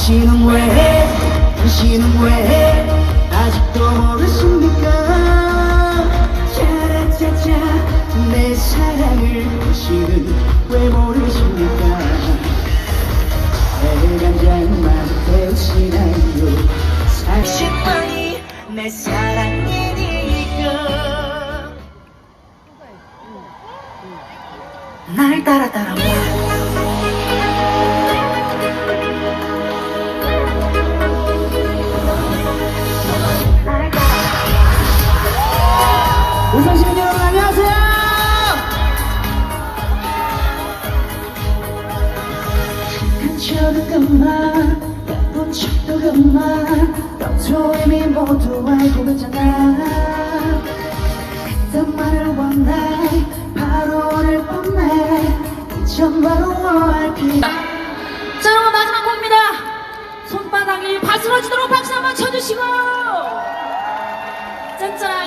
당신은 왜? 당신은 왜?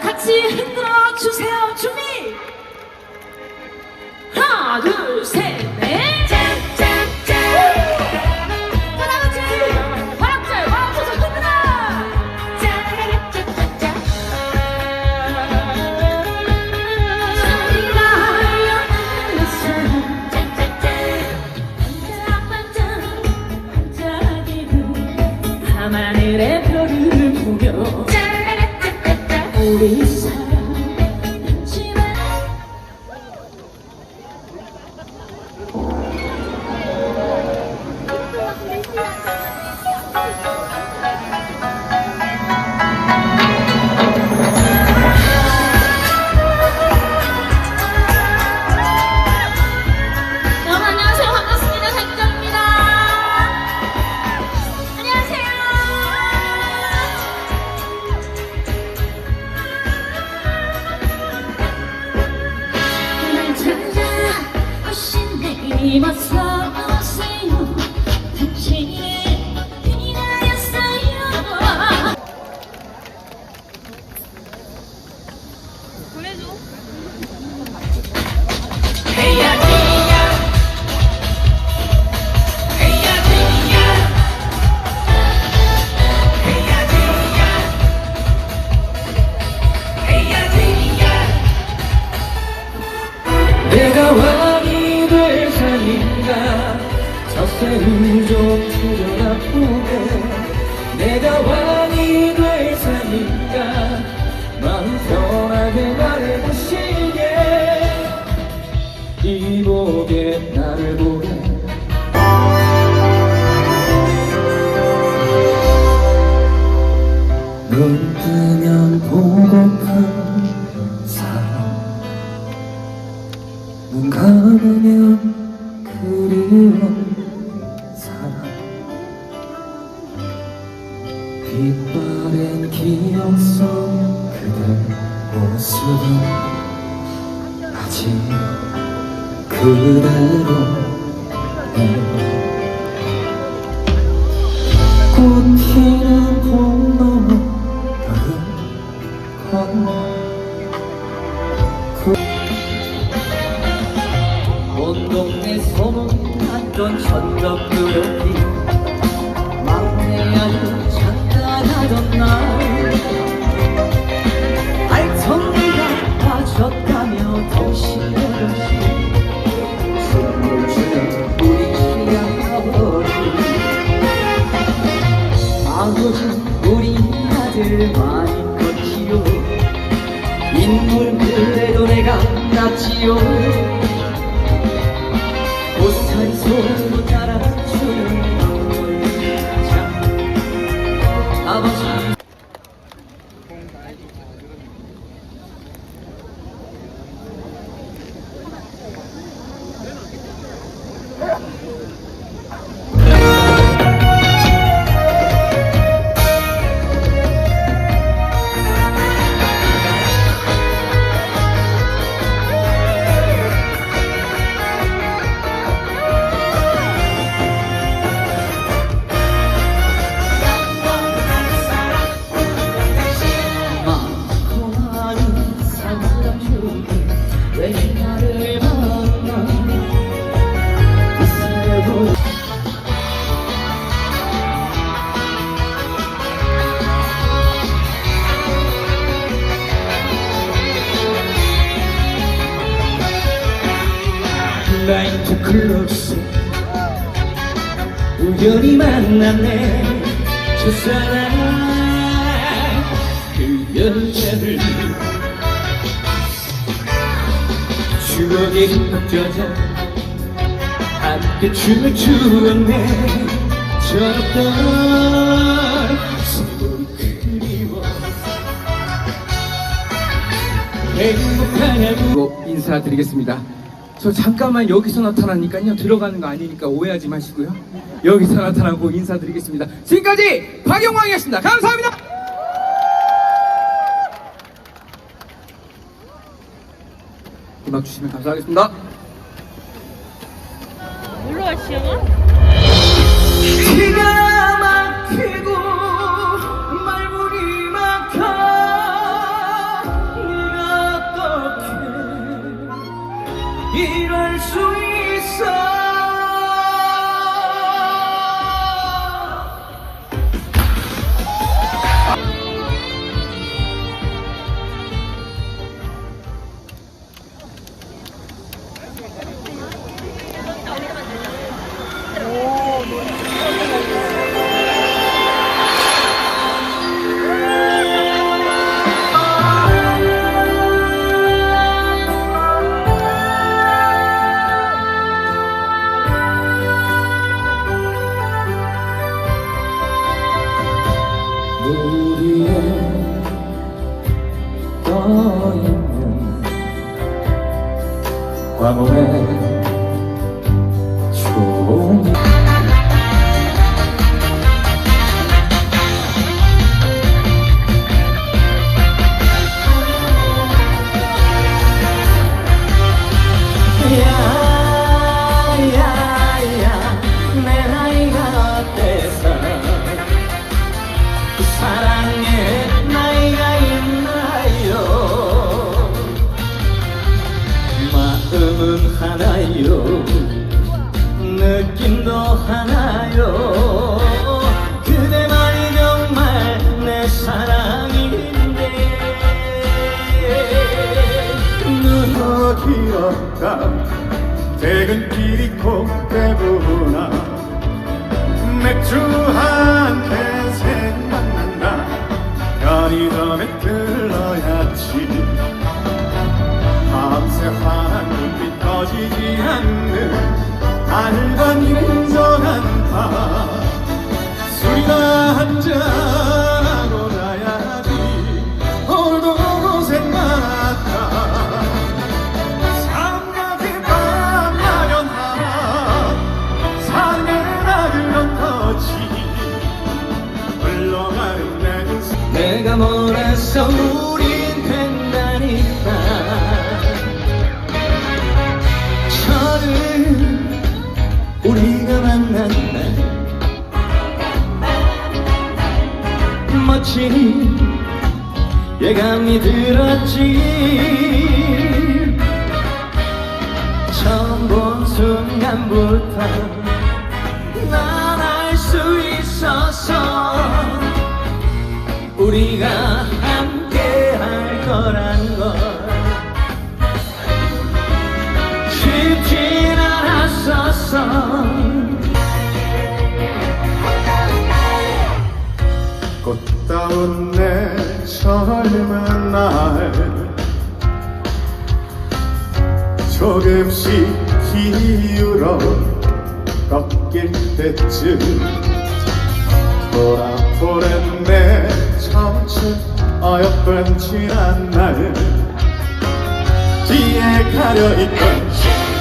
같이 흔들어 주세요 준비 하나 둘셋. 이목에 나를 보내. 눈뜨 cold れど願う立ちよ 그 여자를 추억에 흩어져 함께 춤을 추었네 저었던 행복하냐고 인사드리겠습니다. 저 잠깐만 여기서 나타나니까요. 들어가는 거 아니니까 오해하지 마시고요. 여기서 나타나고 인사드리겠습니다. 지금까지 박영광이었습니다. 감사합니다. 음악 주시면 감사하겠습니다. 기가 막히고 예감이 들었지. 처음 본 순간부터 난 알 수 있었어 우리가 함께 할 거란 걸. 쉽진 않았었어 꽃다운 내 젊은 날. 조금씩 기울어 꺾일 때쯤 돌아보는 내 청춘 어여쁜 지난 날. 뒤에 가려있던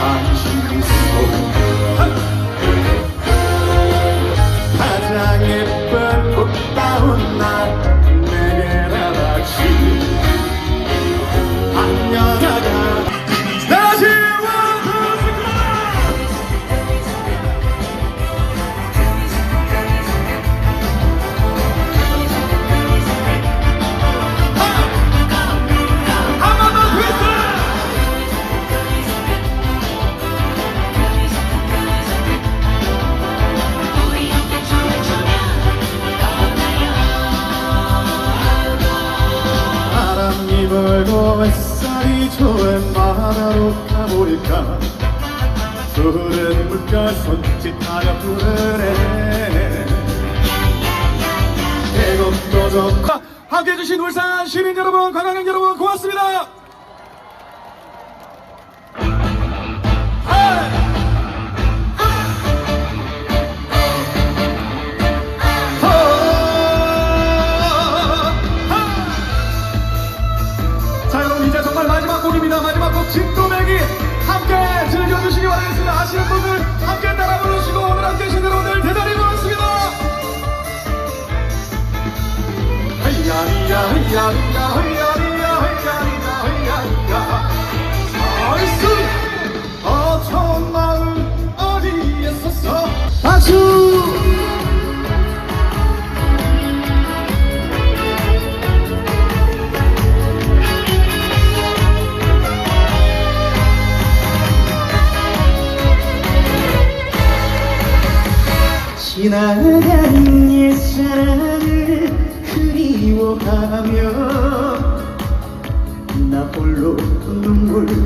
당신 손 가장 예쁜 흐르는 물결 손짓 하려 부르네 대검도 좋고 함께 해주신 울산 시민 여러분 관광객 여러분 고맙습니다 아! 아시는 분들 함께 따라 부르시고 오늘 함께 해주신 여러분들 대단히 고맙습니다. 하이야이야 하이야 하이야. 지나간 옛사랑을 그리워하며 나 홀로 눈물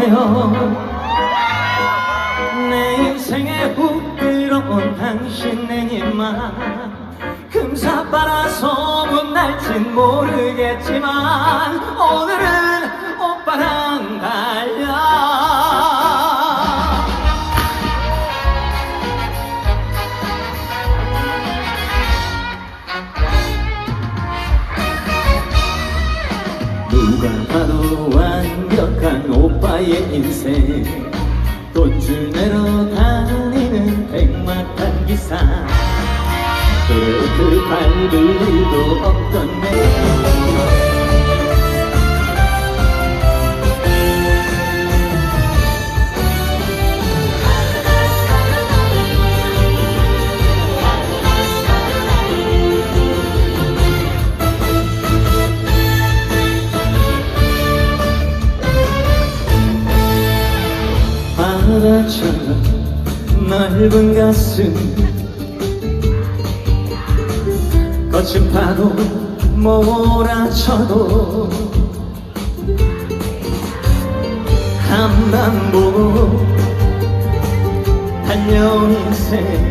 주세요. 내 인생에 훅 들어온 당신의 입만 금사빠라서 못날진 모르겠지만 오늘은 오빠랑 달려. 인생 돈줄 내러 다니는 백마탄 기사. 그렇게 밟을 일도 없던 넓은 가슴. 거친 파도 몰아쳐도 한밤 보고 달려온 인생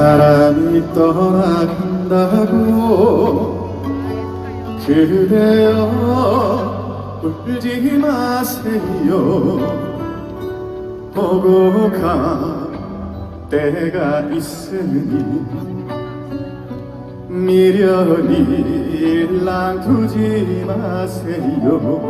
사람이 떠나간다고 그대여 울지 마세요. 보고 가 때가 있으니 미련이 일랑 두지 마세요